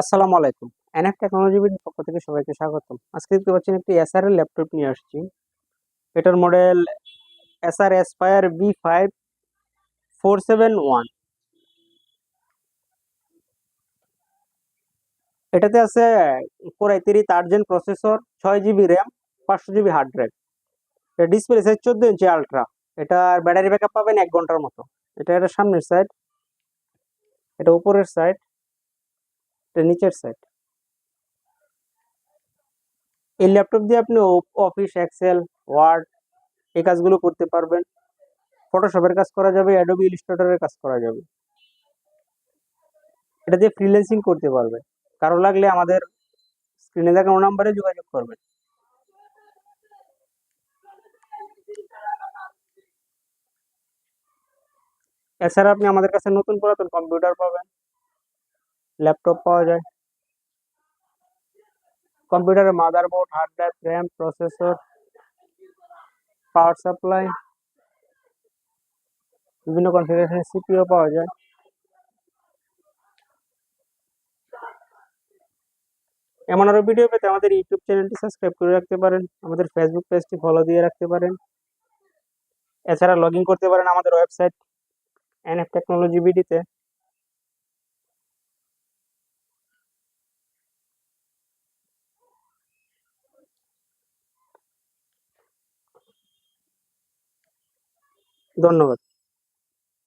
আসসালামু আলাইকুম। NF technology বিডির পক্ষ থেকে সবাইকে স্বাগতম। আজকে দেখতে পাচ্ছেন একটি এসআর এর ল্যাপটপ নিয়ে আসছি। এটার model Acer Aspire B five four seven one এটাতে আছে কোরাই তিরি আর্জেন প্রসেসর ছয় জিবি র্যাম পাঁচশো জিবি হার্ড ড্রাইভ এটা ডিসপ্লে সাইজ চোদ্দ ইঞ্চি আলট্রা এটার ব্যাটারি ব্যাকআপ পাবেন এক ঘণ্টার মতো। এটা এটা সামনের সাইড এটা উপরের সাইড এটা নিচের সাইড এই ল্যাপটপ দিয়ে আপনি অফিস এক্সেল ওয়ার্ড এই কাজগুলো করতে পারবেন। ফটোশপের কাজ করা যাবে অ্যাডোবি ইলিস্ট্রেটরের কাজ করা যাবে। এটা দিয়ে ফ্রিল্যান্সিং করতে পারবেন। কারও লাগলে আমাদের স্ক্রিনে দেখানো নাম্বারে যোগাযোগ করবেন। এছাড়া আপনি আমাদের কাছে নতুন পুরাতন কম্পিউটার পাবেন। ল্যাপটপ পাওয়া যায়। কম্পিউটারের motherboard hard drive RAM processor power supply বিভিন্ন কনফিগারেশনের সিপিও পাওয়া যায়। এমন আরও ভিডিও পেতে আমাদের ইউটিউব চ্যানেলটি সাবস্ক্রাইব করে রাখতে পারেন, আমাদের ফেসবুক পেজটি ফলো দিয়ে রাখতে পারেন। এছাড়া লগ করতে পারেন আমাদের ওয়েবসাইট এনএফ টেকনোলজি বিডিতে ধন্যবাদ।